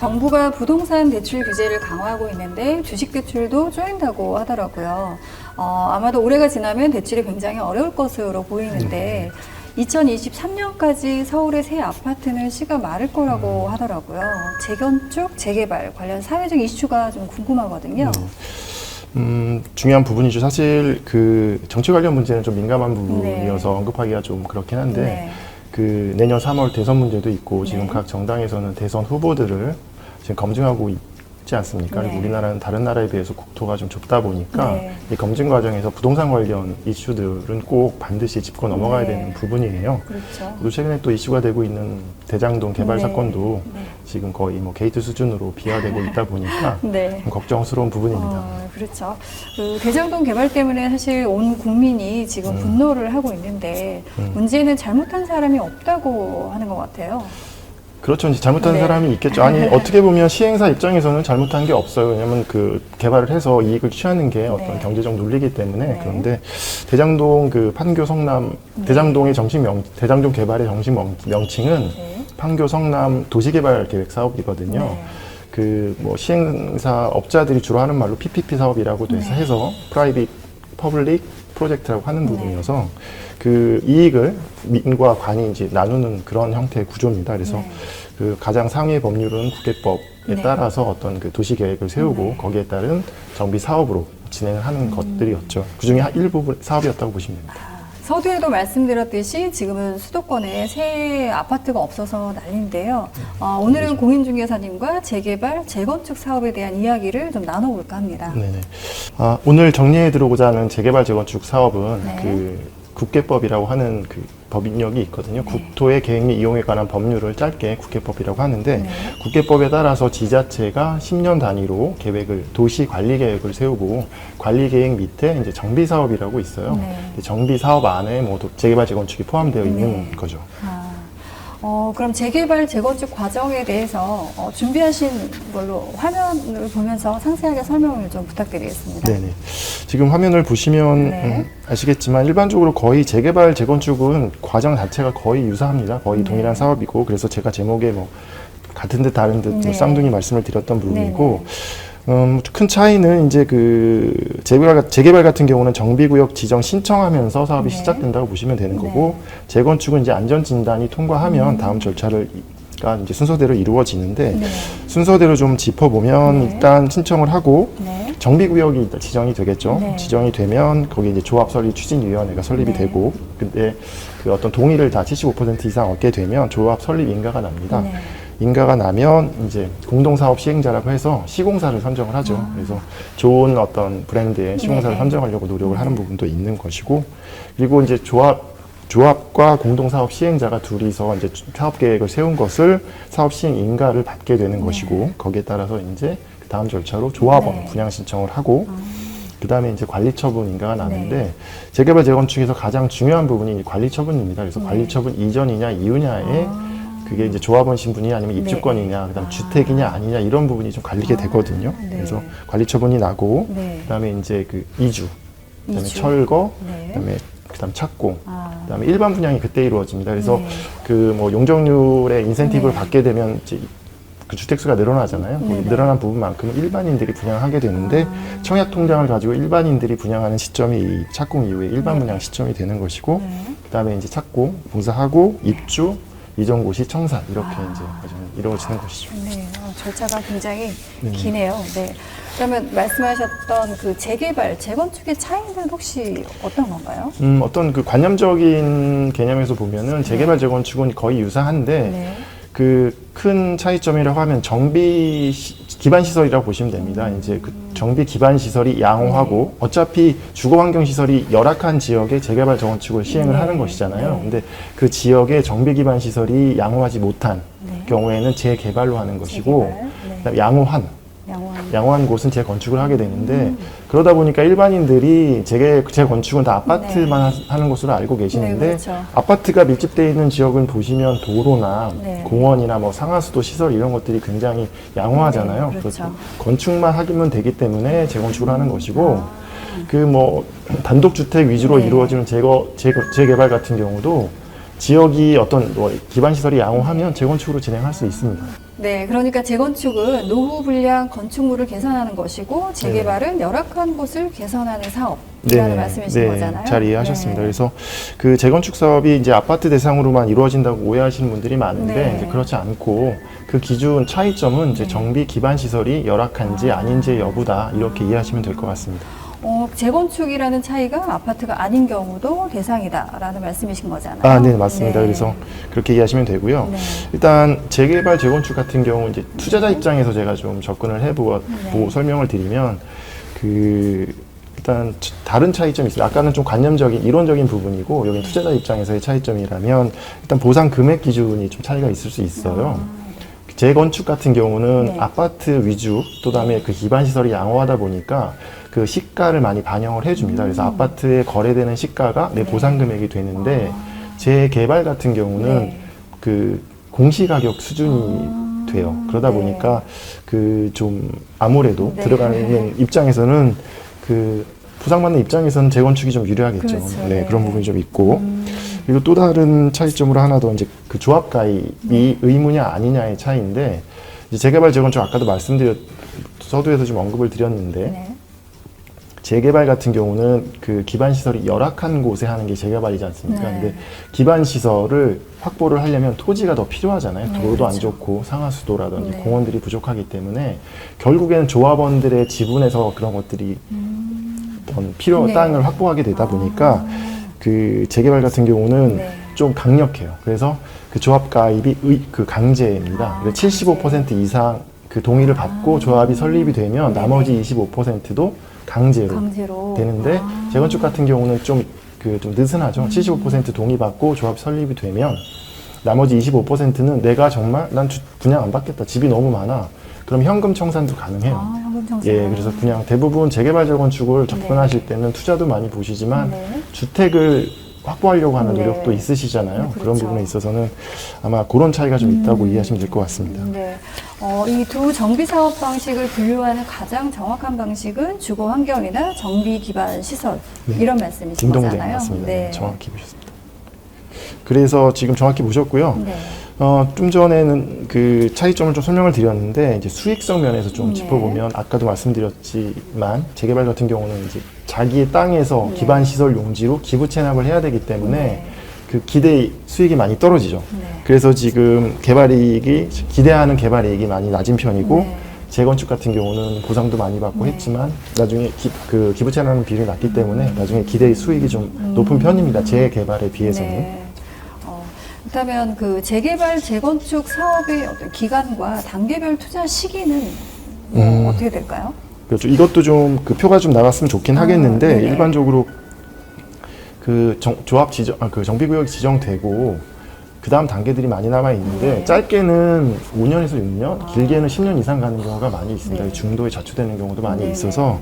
정부가 부동산 대출 규제를 강화하고 있는데 주식 대출도 쪼인다고 하더라고요. 어, 아마도 올해가 지나면 대출이 굉장히 어려울 것으로 보이는데 2023년까지 서울의 새 아파트는 시가 마를 거라고 하더라고요. 재건축, 재개발 관련 사회적 이슈가 좀 궁금하거든요. 음, 중요한 부분이죠. 사실 그 정치 관련 문제는 좀 민감한 부분이어서 언급하기가 좀 그렇긴 한데 네. 그 내년 3월 대선 문제도 있고 지금 네. 각 정당에서는 대선 후보들을 지금 검증하고 있지 않습니까? 그리고 네. 우리나라는 다른 나라에 비해서 국토가 좀 좁다 보니까 네. 이 검증 과정에서 부동산 관련 이슈들은 꼭 반드시 짚고 넘어가야 네. 되는 부분이에요. 그렇죠. 또 최근에 또 이슈가 되고 있는 대장동 개발 네. 사건도 네. 지금 거의 뭐 게이트 수준으로 비화되고 있다 보니까 네. 좀 걱정스러운 부분입니다. 어, 그렇죠. 그 대장동 개발 때문에 사실 온 국민이 지금 음. 분노를 하고 있는데 음. 문제는 잘못한 사람이 없다고 하는 것 같아요. 그렇죠. 이제 잘못한 네. 사람이 있겠죠. 아니, 어떻게 보면 시행사 입장에서는 잘못한 게 없어요. 왜냐면 그 개발을 해서 이익을 취하는 게 어떤 네. 경제적 논리이기 때문에. 네. 그런데 대장동 그 판교 성남, 대장동의 정식 명, 대장동 개발의 정식 명, 명칭은 네. 판교 성남 도시개발 계획 사업이거든요. 네. 그뭐 시행사 업자들이 주로 하는 말로 PPP 사업이라고 돼서 네. 해서 프라이빗 퍼블릭 프로젝트라고 하는 네. 부분이어서 그 이익을 민과 관이 이제 나누는 그런 형태의 구조입니다. 그래서 네. 그 가장 상위 법률은 국계법에 네. 따라서 어떤 그 도시 계획을 세우고 네. 거기에 따른 정비 사업으로 진행을 하는 음. 것들이었죠. 그 중에 일부분 사업이었다고 보시면 됩니다. 아, 서두에도 말씀드렸듯이 지금은 수도권에 새 아파트가 없어서 난리인데요. 어, 오늘은 공인중개사님과 재개발, 재건축 사업에 대한 이야기를 좀 나눠볼까 합니다. 네네. 아, 오늘 정리해 들어오고자 하는 재개발 재건축 사업은 네. 그 국계법이라고 하는 그 법인력이 있거든요. 네. 국토의 계획 및 이용에 관한 법률을 짧게 국계법이라고 하는데 네. 국계법에 따라서 지자체가 10년 단위로 계획을 도시 관리 계획을 세우고 관리 계획 밑에 이제 정비 사업이라고 있어요. 네. 이 정비 사업 안에 모두 재개발 재건축이 포함되어 있는 네. 거죠. 아, 어, 그럼 재개발, 재건축 과정에 대해서 어, 준비하신 걸로 화면을 보면서 상세하게 설명을 좀 부탁드리겠습니다. 네네. 지금 화면을 보시면 네. 음, 아시겠지만 일반적으로 거의 재개발 재건축은 과정 자체가 거의 유사합니다. 거의 네. 동일한 사업이고 그래서 제가 제목에 뭐 같은 듯 다른 듯 네. 쌍둥이 말씀을 드렸던 부분이고 음, 큰 차이는 이제 그 재개발, 재개발 같은 경우는 정비구역 지정 신청하면서 사업이 네. 시작된다고 보시면 되는 네. 거고 재건축은 이제 안전진단이 통과하면 다음 절차를 가 이제 순서대로 이루어지는데 네. 순서대로 좀 짚어보면 네. 일단 신청을 하고 네. 정비구역이 일단 지정이 되겠죠. 네. 지정이 되면 거기 이제 조합 설립 추진위원회가 설립이 네. 되고, 근데 그 어떤 동의를 다 75% 이상 얻게 되면 조합 설립 인가가 납니다. 네. 인가가 나면 이제 공동사업 시행자라고 해서 시공사를 선정을 하죠. 그래서 좋은 어떤 브랜드의 시공사를 아. 네. 선정하려고 노력을 하는 부분도 있는 것이고, 그리고 이제 조합 조합과 공동사업 시행자가 둘이서 이제 사업 계획을 세운 것을 사업 시행 인가를 받게 되는 것이고 거기에 따라서 이제 그 다음 절차로 조합원 네. 분양 신청을 하고 그 다음에 이제 관리 처분 인가가 나는데 네. 재개발 재건축에서 가장 중요한 부분이 이 관리 처분입니다. 그래서 네. 관리 처분 이전이냐 이후냐에 아. 그게 이제 조합원 신분이 아니면 네. 입주권이냐 그다음 아. 주택이냐 아니냐 이런 부분이 좀 갈리게 아, 되거든요. 네. 그래서 관리 처분이 나고 네. 그다음에 이제 그 이주 그다음에 이주. 철거 네. 그다음에 그다음 착공 아. 그다음에 일반 분양이 그때 이루어집니다. 그래서 네. 그뭐 용적률의 인센티브를 네. 받게 되면 이제 그 주택수가 늘어나잖아요. 거기 네네. 늘어난 부분만큼은 일반인들이 분양하게 되는데 아. 청약 통장을 가지고 일반인들이 분양하는 시점이 이 착공 이후에 일반 네. 분양 시점이 되는 것이고 네. 그다음에 이제 착공, 공사하고 입주, 이전 고시 청산 이렇게 아. 이제 과정이 이루어지는 것이죠. 네, 어, 절차가 굉장히 네. 기네요. 네. 그러면 말씀하셨던 그 재개발, 재건축의 차이는 혹시 어떤 건가요? 음, 어떤 그 관념적인 개념에서 보면은 재개발 재건축은 거의 유사한데 네. 그 큰 차이점이라고 하면 정비 시- 기반 시설이라고 보시면 됩니다. 이제 그 정비 기반 시설이 양호하고 어차피 주거 환경 시설이 열악한 지역에 재개발 재건축을 시행을 네. 하는 것이잖아요. 네. 근데 그 지역에 정비 기반 시설이 양호하지 못한 네. 경우에는 재개발로 하는 것이고 재개발, 네. 양호한 양호한. 곳은 재건축을 하게 되는데 음. 그러다 보니까 일반인들이 재개, 재건축은 다 아파트만 하- 하는 것으로 알고 계시는데 네, 그렇죠. 아파트가 밀집되어 있는 지역은 보시면 도로나 네. 공원이나 뭐 상하수도 시설 이런 것들이 굉장히 양호하잖아요. 네, 그렇죠. 건축만 하기면 되기 때문에 재건축을 하는 것이고 아. 그뭐 단독 주택 위주로 네. 이루어지는 재거, 재, 재개발 같은 경우도 지역이 어떤 뭐 기반 시설이 양호하면 재건축으로 진행할 수 있습니다. 네, 그러니까 재건축은 노후 불량 건축물을 개선하는 것이고 재개발은 열악한 곳을 개선하는 사업이라는 말씀이신 거잖아요. 잘 이해하셨습니다. 네. 그래서 그 재건축 사업이 이제 아파트 대상으로만 이루어진다고 오해하시는 분들이 많은데 네. 이제 그렇지 않고 그 기준 차이점은 이제 정비 기반 시설이 열악한지 아닌지의 여부다 이렇게 이해하시면 될 것 같습니다. 어, 재건축이라는 차이가 아파트가 아닌 경우도 대상이다라는 말씀이신 거잖아요. 아, 네, 맞습니다. 네. 그래서 그렇게 이해하시면 되고요. 네. 일단 재개발 재건축 같은 경우 이제 투자자 입장에서 제가 좀 접근을 해보고 네. 설명을 드리면 그 일단 치- 다른 차이점이 있어요. 아까는 좀 관념적인 이론적인 부분이고 여기 투자자 입장에서의 차이점이라면 일단 보상 금액 기준이 좀 차이가 있을 수 있어요. 재건축 같은 경우는 네. 아파트 위주 또 다음에 그 기반 시설이 양호하다 보니까 그 시가를 많이 반영을 해줍니다. 그래서 아파트에 거래되는 시가가 내 음. 네. 보상 금액이 되는데 재개발 같은 경우는 네. 그 공시 가격 수준이 아, 돼요. 그러다 네. 보니까 그 좀 아무래도 네. 들어가는 입장에서는 그 보상받는 입장에서는 재건축이 좀 유리하겠죠. 그렇죠. 네, 네. 그런 부분이 좀 있고. 음, 그리고 또 다른 차이점으로 하나 더 이제 그 조합 가입이 의무냐 아니냐의 차이인데 이제 재개발 재건축 아까도 말씀드렸 서두에서 좀 언급을 드렸는데 네. 재개발 같은 경우는 그 기반 시설이 열악한 곳에 하는 게 재개발이지 않습니까? 네. 근데 기반 시설을 확보를 하려면 토지가 더 필요하잖아요. 네, 도로도 안 그렇죠. 좋고 상하수도라든지 네. 공원들이 부족하기 때문에 결국에는 조합원들의 지분에서 그런 것들이 어떤 필요 네. 땅을 확보하게 되다 보니까 아. 그 재개발 같은 경우는 네. 좀 강력해요. 그래서 그 조합 가입이 의, 그 강제입니다. 아, 그래서 75% 이상 그 동의를 받고 조합이 설립이 되면. 나머지 25%도 강제로 강제로 되는데 아. 재건축 같은 경우는 좀 그 좀 느슨하죠. 75% 동의받고 조합 설립이 되면 나머지 25%는 내가 정말 난 주- 분양 안 받겠다. 집이 너무 많아. 그럼 현금 청산도 가능해요. 아, 현금 청산. 예, 그래서 그냥 대부분 재개발 재건축을 접근하실 때는 투자도 많이 보시지만 네. 주택을 확보하려고 하는 네. 노력도 있으시잖아요. 네, 그런 그렇죠. 부분에 있어서는 아마 그런 차이가 좀 있다고 이해하시면 될 것 같습니다. 네. 어, 이 두 정비 사업 방식을 분류하는 가장 정확한 방식은 주거 환경이나 정비 기반 시설 네. 이런 말씀이신 딩동댕 거잖아요. 맞습니다. 네. 정확히 보셨습니다. 그래서 지금 정확히 보셨고요. 네. 어, 좀 전에는 그 차이점을 좀 설명을 드렸는데 이제 수익성 면에서 좀 네. 짚어보면 아까도 말씀드렸지만 재개발 같은 경우는 이제 자기의 땅에서 네. 기반 시설 용지로 기부 체납을 해야 되기 때문에 네. 그 기대 수익이 많이 떨어지죠. 네. 그래서 지금 개발 이익이 기대하는 개발 이익이 많이 낮은 편이고 네. 재건축 같은 경우는 보상도 많이 받고 네. 했지만 나중에 기, 그 기부 체납하는 비율이 낮기 때문에 나중에 기대 수익이 좀 높은 편입니다. 재개발에 비해서는. 음. 네. 어, 그렇다면 그 재개발 재건축 사업의 어떤 기간과 단계별 투자 시기는 뭐 음. 어떻게 될까요? 그렇죠. 이것도 좀 그 표가 좀 나갔으면 좋긴 아, 하겠는데 네네. 일반적으로 그 정, 조합 지정, 아, 그 정비 구역이 지정되고 그 다음 단계들이 많이 남아 있는데 네. 짧게는 5년에서 6년, 길게는 10년 이상 가는 경우가 많이 있습니다. 네. 중도에 자초되는 경우도 많이 네네. 있어서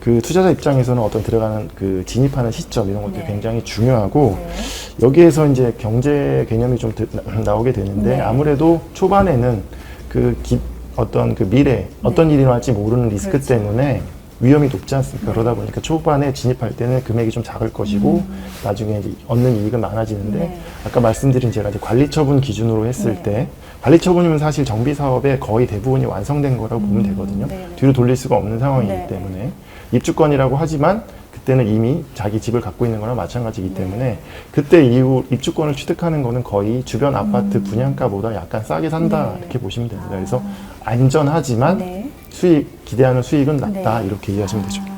그 투자자 입장에서는 어떤 들어가는 그 진입하는 시점 이런 것들이 네. 굉장히 중요하고 네. 여기에서 이제 경제 개념이 좀 드- 나- 나오게 되는데 네. 아무래도 초반에는 그 기- 어떤 그 미래 어떤 일이 일어날지 모르는 리스크 네. 그렇죠. 때문에 위험이 높지 않습니까? 그러다 보니까 초반에 진입할 때는 금액이 좀 작을 것이고 나중에 이제 얻는 이익은 많아지는데 음. 네. 아까 말씀드린 제가 이제 관리처분 기준으로 했을 네. 때 관리처분이면 사실 정비 사업의 거의 대부분이 완성된 거라고 보면 되거든요. 음. 네네. 뒤로 돌릴 수가 없는 상황이기 네. 때문에 입주권이라고 하지만 그때는 이미 자기 집을 갖고 있는 거나 마찬가지이기 네. 때문에 그때 이후 입주권을 취득하는 거는 거의 주변 아파트 분양가보다 약간 싸게 산다 음. 네. 이렇게 보시면 됩니다. 그래서 안전하지만 네. 수익 기대하는 수익은 낮다 네. 이렇게 이해하시면 되죠. 네.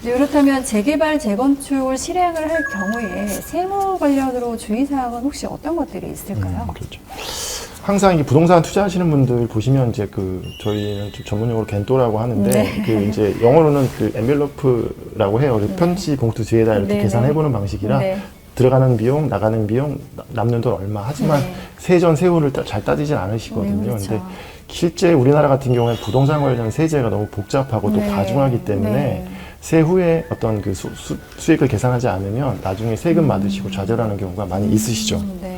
이제 그렇다면 재개발 재건축을 실행을 할 경우에 세무 관련으로 주의사항은 혹시 어떤 것들이 있을까요? 음, 그렇죠. 항상 이게 부동산 투자하시는 분들 보시면 이제 그 저희는 좀 전문용어로 겐또라고 하는데 네. 그 이제 영어로는 그 엔벨로프라고 해요. 그래서 편지 봉투 뒤에다 이렇게 네, 계산해 네. 보는 방식이라 네. 들어가는 비용, 나가는 비용, 나- 남는 돈 얼마 하지만 네. 세전 세후를 따- 잘 따지진 않으시거든요. 네, 그렇죠. 근데 실제 우리나라 같은 경우에 부동산 관련 세제가 너무 복잡하고 또 네. 과중하기 때문에 네. 세후에 어떤 그 수, 익을 계산하지 않으면 나중에 세금 받으시고 좌절하는 경우가 많이 있으시죠. 음, 네.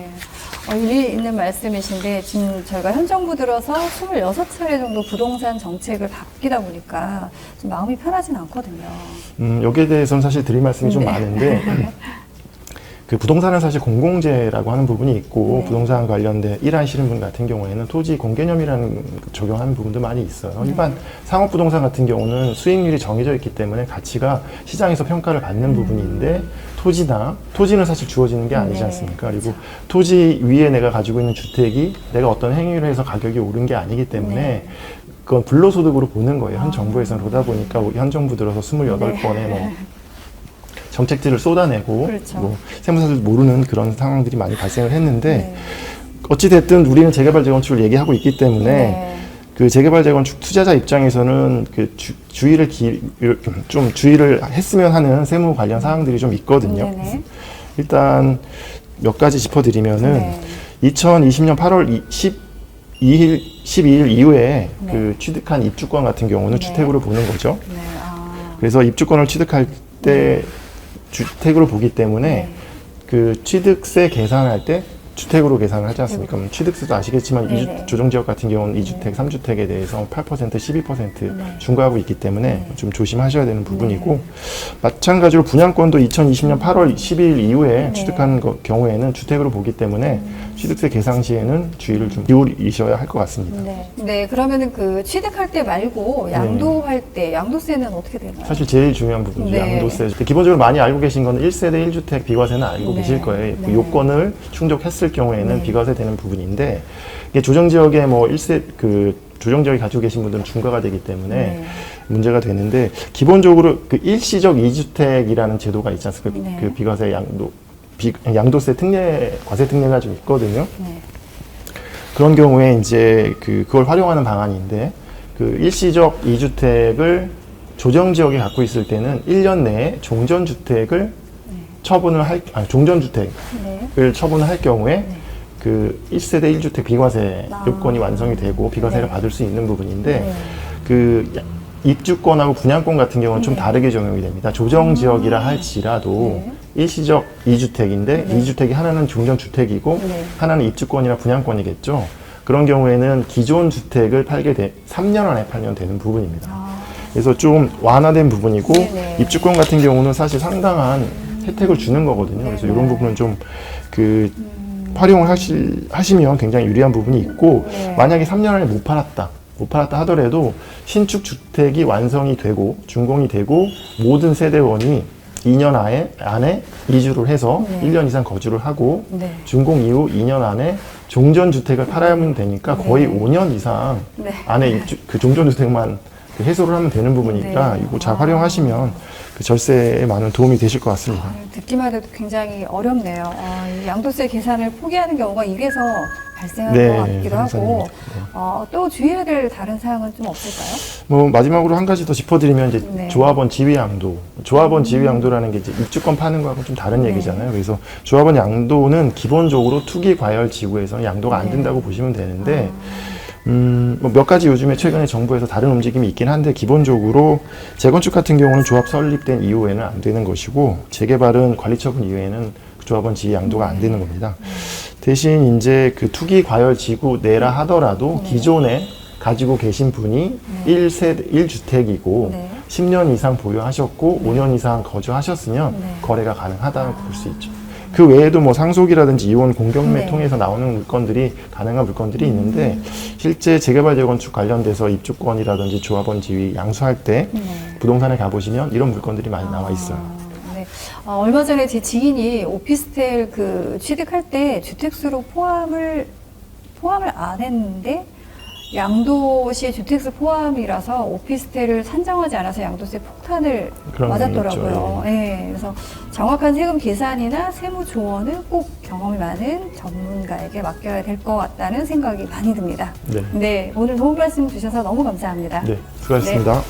어, 일리 있는 말씀이신데 지금 저희가 현 정부 들어서 26차례 정도 부동산 정책을 바뀌다 보니까 좀 마음이 편하진 않거든요. 음, 여기에 대해서는 사실 드릴 말씀이 좀 네. 많은데 그 부동산은 사실 공공재라고 하는 부분이 있고 네. 부동산 관련된 일하시는 분 같은 경우에는 토지 공개념이라는 적용하는 부분도 많이 있어요. 네. 일반 상업 부동산 같은 경우는 수익률이 정해져 있기 때문에 가치가 시장에서 평가를 받는 부분인데 토지나 토지는 사실 주어지는 게 아니지 네. 않습니까? 그리고 토지 위에 내가 가지고 있는 주택이 내가 어떤 행위를 해서 가격이 오른 게 아니기 때문에 네. 그건 불로소득으로 보는 거예요. 현 아. 정부에서는 그러다 보니까 현 정부 들어서 28건의 네. 뭐 정책들을 쏟아내고 그렇죠. 뭐 세무사들 모르는 그런 상황들이 많이 발생을 했는데 네. 어찌 됐든 우리는 재개발 재건축을 얘기하고 있기 때문에 네. 그 재개발 재건축 투자자 입장에서는 그 주, 주의를 기, 좀 주의를 했으면 하는 세무 관련 사항들이 좀 있거든요. 네네. 일단 몇 가지 짚어드리면은 네. 2020년 8월 12일 12일 이후에 네. 그 취득한 입주권 같은 경우는 네. 주택으로 보는 거죠. 네. 아. 그래서 입주권을 취득할 때 주택으로 보기 때문에 네. 그 취득세 계산할 때 주택으로 계산을 하지 않습니까? 그럼 취득세도 아시겠지만 네네. 이주 조정 지역 같은 경우는 2주택, 3주택에 대해서 8%, 12% 네. 중과하고 있기 때문에 네. 좀 조심하셔야 되는 부분이고 마찬가지로 분양권도 2020년 8월 12일 이후에 네. 음. 취득한 거- 경우에는 주택으로 보기 때문에 취득세 계산 시에는 주의를 좀 기울이셔야 할 것 같습니다. 네. 네. 그러면은 그 취득할 때 말고 양도할 때 양도세는 어떻게 되나요? 네. 사실 제일 중요한 부분이죠. 네. 양도세. 기본적으로 많이 알고 계신 거는 1세대 1주택 비과세는 알고 네. 계실 거예요. 그 네. 요건을 충족했을 경우에는 네. 비과세 되는 부분인데 이게 조정 지역에 뭐 1세 그 조정 지역에 가지고 계신 분들은 중과가 되기 때문에 네. 문제가 되는데 기본적으로 그 일시적 2주택이라는 제도가 있지 않습니까? 네. 그 비과세 양도 비, 양도세 특례 과세 특례가 좀 있거든요. 네. 그런 경우에 이제 그 그걸 활용하는 방안인데 그 일시적 2주택을 조정 지역에 갖고 있을 때는 1년 내에 종전 주택을 처분을 할 아니 종전 주택 을 네. 처분을 할 경우에 그 1세대 1주택 비과세 아. 요건이 완성이 되고 비과세를 네. 받을 수 있는 부분인데 네. 그 야- 입주권하고 분양권 같은 경우는 좀 네. 다르게 적용이 됩니다. 조정 지역이라 할지라도 네. 일시적 2주택인데 네. 이 2주택이 하나는 종전 주택이고 네. 하나는 입주권이나 분양권이겠죠. 그런 경우에는 기존 주택을 팔게 돼 3년 안에 팔면 되는 부분입니다. 아. 그래서 좀 완화된 부분이고 네네. 입주권 같은 경우는 사실 상당한 혜택을 주는 거거든요. 그래서. 이런 부분은 좀 그 활용을 하시, 하시면 굉장히 유리한 부분이 있고 네. 만약에 3년 안에 못 팔았다. 못 팔았다 하더라도 신축 주택이 완성이 되고 준공이 되고 모든 세대원이 2년 안에, 안에 이주를 해서 네. 1년 이상 거주를 하고 네. 준공 이후 2년 안에 종전 주택을 팔아야만 되니까 거의 네. 5년 이상 네. 안에 입주, 그 종전 주택만 그 해소를 하면 되는 부분이니까 네. 이거 잘 아. 활용하시면 그 절세에 많은 도움이 되실 것 같습니다. 아, 듣기만 해도 굉장히 어렵네요. 아, 이 양도세 계산을 포기하는 경우가 이래서 발생하는 네, 것 같기도 하고. 네. 어, 또 주의해야 될 다른 사항은 좀 없을까요? 뭐 마지막으로 한 가지 더 짚어드리면 이제 네. 조합원 지위 양도, 조합원 지위 양도라는 게 이제 입주권 파는 거하고 좀 다른 네. 얘기잖아요. 그래서 조합원 양도는 기본적으로 투기 과열 지구에서는 양도가 안 네. 된다고 보시면 되는데 아. 음, 뭐 몇 가지 요즘에 최근에 정부에서 다른 움직임이 있긴 한데 기본적으로 재건축 같은 경우는 조합 설립된 이후에는 안 되는 것이고 재개발은 관리 처분 이후에는 그 조합원 지위 양도가 안 되는 겁니다. 대신 이제 그 투기 과열 지구 내라 하더라도 네. 기존에 가지고 계신 분이 네. 일 1세대 1주택이고 네. 10년 이상 보유하셨고 5년 이상 거주하셨으면 네. 거래가 가능하다고 볼 수 있죠. 그 외에도 뭐 상속이라든지 이혼 공경매 네. 통해서 나오는 물건들이 가능한 물건들이 있는데 실제 재개발 재건축 관련돼서 입주권이라든지 조합원 지위 양수할 때 네. 부동산에 가보시면 이런 물건들이 많이 나와 있어요. 아, 네. 아, 얼마 전에 제 지인이 오피스텔 그 취득할 때 주택수로 포함을 포함을 안 했는데 양도시 주택수 포함이라서 오피스텔을 산정하지 않아서 양도세 폭탄을 맞았더라고요. 있죠, 네, 그래서 정확한 세금 계산이나 세무 조언은 꼭 경험이 많은 전문가에게 맡겨야 될 것 같다는 생각이 많이 듭니다. 네. 네, 오늘 도움 말씀 주셔서 너무 감사합니다. 네, 수고하셨습니다.